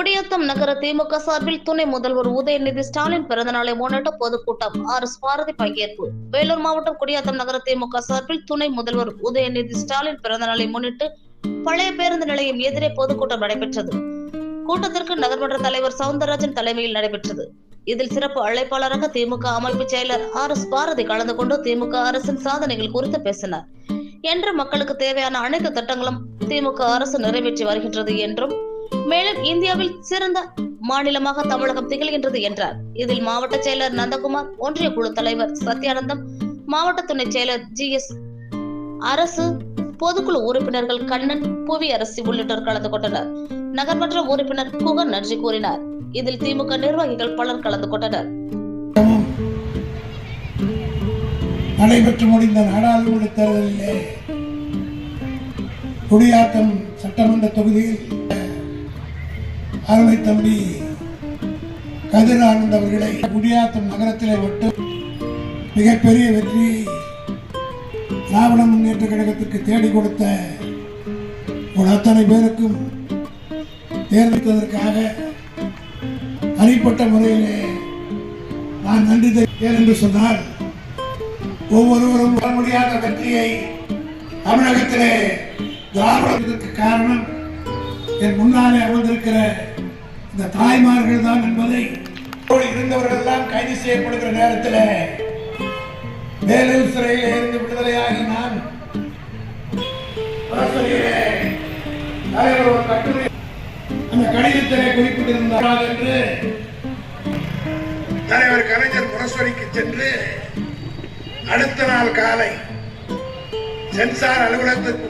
குடியாத்தம் நகர திமுக சார்பில் துணை முதல்வர் உதயநிதி ஸ்டாலின் பிறந்தநாளை முன்னிட்டு பொதுக்கூட்டம். ஆர். எஸ். பாரதி பங்கேற்பு. வேலூர் மாவட்டம் குடியாத்தம் நகர திமுக சார்பில் துணை முதல்வர் உதயநிதி ஸ்டாலின் பிறந்தநாளை முன்னிட்டு பழைய பேருந்து நிலையம் எதிரே பொதுக்கூட்டம் நடைபெற்றது. கூட்டத்திற்கு நகர்மன்ற தலைவர் சவுந்தரராஜன் தலைமையில் நடைபெற்றது. இதில் சிறப்பு அழைப்பாளராக திமுக அமைப்பு செயலர் ஆர். எஸ். பாரதி கலந்து கொண்டு திமுக அரசின் சாதனைகள் குறித்து பேசினார். என்று மக்களுக்கு தேவையான அனைத்து திட்டங்களும் திமுக அரசு நிறைவேற்றி வருகின்றது என்றும் மேலும் இந்தியாவில் சிறந்த மாநிலமாக தமிழகம் திகழ்கின்றது என்றார். இதில் மாவட்ட செயலர் நந்தகுமார் ஒன்றிய குழு தலைவர் சத்யானந்தம் மாவட்ட துணை செயலர் ஜி எஸ் அரசு பொதுக்குழு உறுப்பினர்கள் கண்ணன் புவி அரசி உள்ளிட்டோர் கலந்து கொண்டனர். நகர்மன்ற உறுப்பினர் குகன் நன்றி கூறினார். இதில் திமுக நிர்வாகிகள் பலர் கலந்து கொண்டனர். நடைபெற்று முடிந்த நாடாளுமன்ற தேர்தலிலே குடியாத்தம் சட்டமன்ற தொகுதியில் அருமை தம்பி கதிர் ஆனந்த் அவர்களை குடியாத்தம் நகரத்திலே மட்டும் மிகப்பெரிய வெற்றி திராவிட முன்னேற்ற கழகத்திற்கு தேடி கொடுத்த ஒரு அத்தனை பேருக்கும் தேர்ந்தெடுத்ததற்காக தனிப்பட்ட முறையிலே நான் நன்றி தெரிவித்தேன் என்று சொன்னால் ஒவ்வொருவரும் வர முடியாத வெற்றியை தமிழகத்திலே திராவிடத்திற்கு காரணம் என் முன்னாலே அமர்ந்திருக்கிற இந்த தாய்மார்கள் தான் என்பதை இருந்தவர்கள் எல்லாம் கைது செய்யப்படுகிற நேரத்தில் வேலூர் சிறையில் இருந்து விடுதலையாகி நான் தலைவர் ஒரு அந்த கடிதத்திலே குறிப்பிட்டிருந்தார் என்று தலைவர் கலைஞர் புரஸ்வரிக்கு சென்று அடுத்த நாள் காலை சென்சார் அலுவலகத்திற்கு